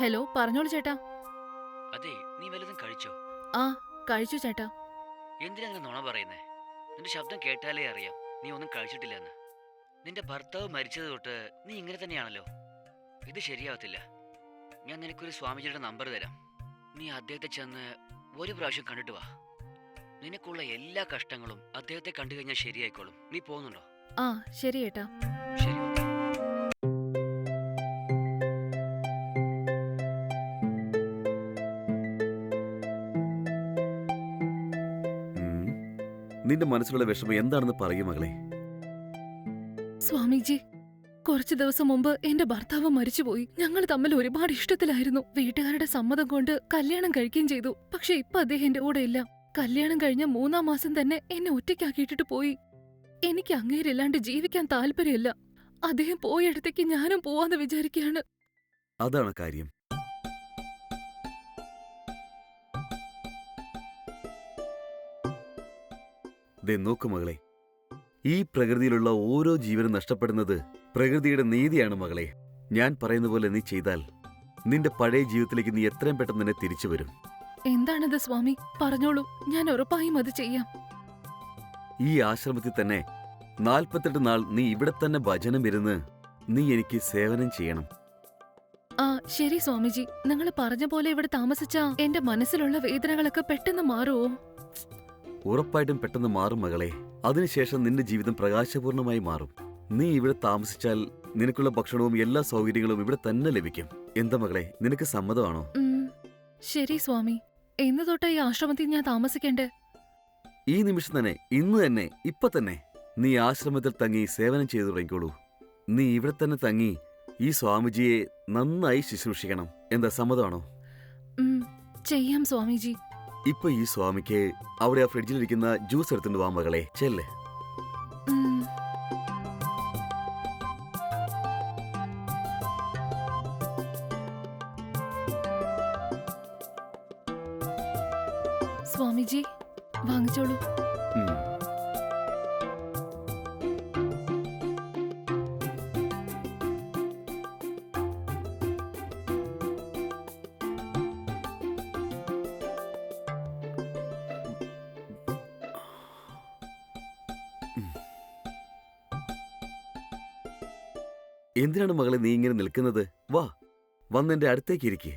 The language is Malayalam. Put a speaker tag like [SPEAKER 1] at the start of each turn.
[SPEAKER 1] ഹലോ പറഞ്ഞോളൂ ചേട്ടാ.
[SPEAKER 2] അതെ നീ വല്ലതും കഴിച്ചോ?
[SPEAKER 1] ആ കഴിച്ചു ചേട്ടാ.
[SPEAKER 2] എന്തിനാ അങ്ങനെ നുണ പറയുന്നേ? നിന്റെ ശബ്ദം കേട്ടാലേ അറിയാം. നീ ഒന്നും കഴിച്ചിട്ടില്ലെന്ന്. നിന്റെ ഭർത്താവ് മരിച്ചത് തൊട്ട് നീ ഇങ്ങനെ തന്നെയാണല്ലോ. ഇത് ശരിയാവത്തില്ല. ഞാൻ നിനക്കൊരു സ്വാമിജിയുടെ നമ്പർ തരാം. നീ അദ്ദേഹത്തെ ചെന്ന് ഒരു പ്രാവശ്യം കണ്ടിട്ട് വാ. നിനക്കുള്ള എല്ലാ കഷ്ടങ്ങളും അദ്ദേഹത്തെ കണ്ടു കഴിഞ്ഞാൽ ശരിയായിക്കോളും. നീ പോകുന്നുണ്ടോ?
[SPEAKER 1] ആ ശരി ചേട്ടാ
[SPEAKER 2] ശരി.
[SPEAKER 3] നിന്റെ മനസ്സിലുള്ള വിഷമം എന്താണെന്ന് പറയും മകളെ.
[SPEAKER 1] സ്വാമിജി കുറച്ചു ദിവസം മുമ്പ് എന്റെ ഭർത്താവ് മരിച്ചുപോയി. ഞങ്ങൾ തമ്മിൽ ഒരുപാട് ഇഷ്ടത്തിലായിരുന്നു. വീട്ടുകാരുടെ സമ്മതം കൊണ്ട് കല്യാണം കഴിക്കുകയും ചെയ്തു. പക്ഷെ ഇപ്പൊ അദ്ദേഹം എന്റെ കൂടെ ഇല്ല. കല്യാണം കഴിഞ്ഞ മൂന്നാം മാസം തന്നെ എന്നെ ഒറ്റയ്ക്കാക്കിയിട്ടിട്ട് പോയി. എനിക്ക് അങ്ങേരില്ലാണ്ട് ജീവിക്കാൻ താല്പര്യമില്ല. അദ്ദേഹം പോയടുത്തേക്ക് ഞാനും പോവാന്ന് വിചാരിക്കുകയാണ്.
[SPEAKER 3] അതാണ് കാര്യം. ദേ നോക്കു മകളെ. ഈ പ്രകൃതിയിലുള്ള ഓരോ ജീവനും നഷ്ടപ്പെടുന്നത് പ്രകൃതിയുടെ നീതിയാണ് മകളെ. ഞാൻ പറയുന്ന പോലെ നീ ചെയ്താൽ നിന്റെ പഴയ ജീവിതത്തിലേക്ക് നീ എത്രയും പെട്ടെന്ന് തന്നെ തിരിച്ചു വരും.
[SPEAKER 1] എന്താണത് സ്വാമി? പറഞ്ഞോളൂ. ഞാൻ ഉറപ്പായും അത് ചെയ്യാം.
[SPEAKER 3] ഈ ആശ്രമത്തിൽ തന്നെ നാൽപ്പത്തെട്ട് നാൾ നീ ഇവിടെ തന്നെ ഭജനം ഇരുന്ന് നീ എനിക്ക് സേവനം ചെയ്യണം.
[SPEAKER 1] ആ ശരി സ്വാമിജി. നിങ്ങൾ പറഞ്ഞ പോലെ ഇവിടെ താമസിച്ച എന്റെ മനസ്സിലുള്ള വേദനകളൊക്കെ പെട്ടെന്ന് മാറുമോ
[SPEAKER 3] ഉറപ്പായിട്ടും പെട്ടെന്ന് മാറും മകളെ. അതിനുശേഷം നിന്റെ ജീവിതം പ്രകാശപൂർണമായി മാറും. നീ ഇവിടെ താമസിച്ചാൽ നിനക്കുള്ള ഭക്ഷണവും എല്ലാ സൗകര്യങ്ങളും ഇവിടെ തന്നെ ലഭിക്കും. എന്താ മകളെ നിനക്ക് സമ്മതമാണോ?
[SPEAKER 1] ശരി സ്വാമി. എന്ന് തൊട്ടാ ഈ ആശ്രമത്തിൽ ഞാൻ താമസിക്കണ്ടേ?
[SPEAKER 3] ഈ നിമിഷം തന്നെ ഇന്ന് തന്നെ ഇപ്പൊ തന്നെ നീ ആശ്രമത്തിൽ തങ്ങി സേവനം ചെയ്തു തുടങ്ങിക്കോളൂ. നീ ഇവിടെ തന്നെ തങ്ങി ഈ സ്വാമിജിയെ നന്നായി ശുശ്രൂഷിക്കണം. എന്താ സമ്മതമാണോ?
[SPEAKER 1] ചെയ്യാം സ്വാമിജി.
[SPEAKER 3] ഇപ്പൊ ഈ സ്വാമിക്ക് അവിടെ ആ ഫ്രിഡ്ജിലിരിക്കുന്ന ജ്യൂസ് എടുത്തിട്ട് വാ മകളെ. ചെല്ലേ.
[SPEAKER 1] സ്വാമിജി വാങ്ങിച്ചോളൂ.
[SPEAKER 3] എന്തിനാണ് മകളെ നീ ഇങ്ങനെ നിൽക്കുന്നത്? വാ വന്നെന്റെ അടുത്തേക്ക് ഇരിക്കേ.